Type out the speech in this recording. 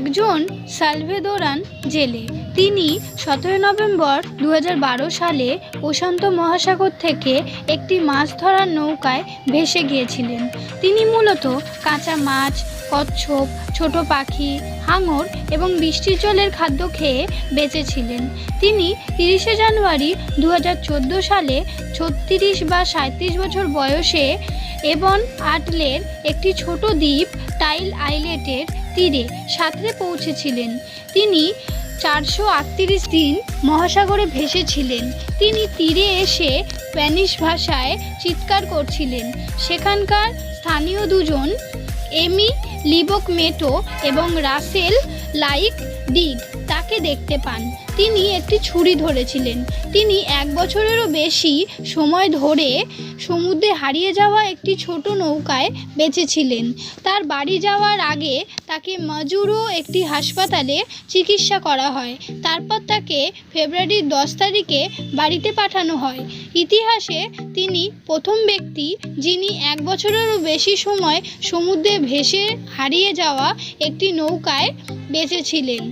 একজন সালভেদোরান জেলে। তিনি সতেরো নভেম্বর দু হাজার বারো সালে প্রশান্ত মহাসাগর থেকে একটি মাছ ধরার নৌকায় ভেসে গিয়েছিলেন। তিনি মূলত কাঁচা মাছ, কচ্ছপ, ছোট পাখি, হাঙর এবং বৃষ্টির জলের খাদ্য খেয়ে বেঁচেছিলেন। তিনি তিরিশে জানুয়ারি দু হাজার চোদ্দ সালে ছত্রিশ বা সাঁত্রিশ বছর বয়সে এবং আটলের একটি ছোট দ্বীপ টাইল আইলেটের তীরে সাঁতরে পৌঁছেছিলেন। তিনি চারশো আটত্রিশ দিন মহাসাগরে ভেসেছিলেন। তিনি তীরে এসে স্প্যানিশ ভাষায় চিৎকার করছিলেন। সেখানকার স্থানীয় দুজন এমি লিবক মেটো এবং রাসেল লাইক ডিগ তাকে দেখতে পান। তিনি একটি ছুরি ধরেছিলেন। তিনি এক বছরেরও বেশি সময় ধরে সমুদ্রে হারিয়ে যাওয়া একটি ছোট নৌকায় বেঁচেছিলেন। তার বাড়ি যাওয়ার আগে তাকে মাজুরো একটি হাসপাতালে চিকিৎসা করা হয়। তারপর তাকে ফেব্রুয়ারির দশ তারিখে বাড়িতে পাঠানো হয়। ইতিহাসে তিনি প্রথম ব্যক্তি যিনি এক বছরেরও বেশি সময় সমুদ্রে ভেসে হারিয়ে যাওয়া একটি নৌকায় বেঁচেছিলেন।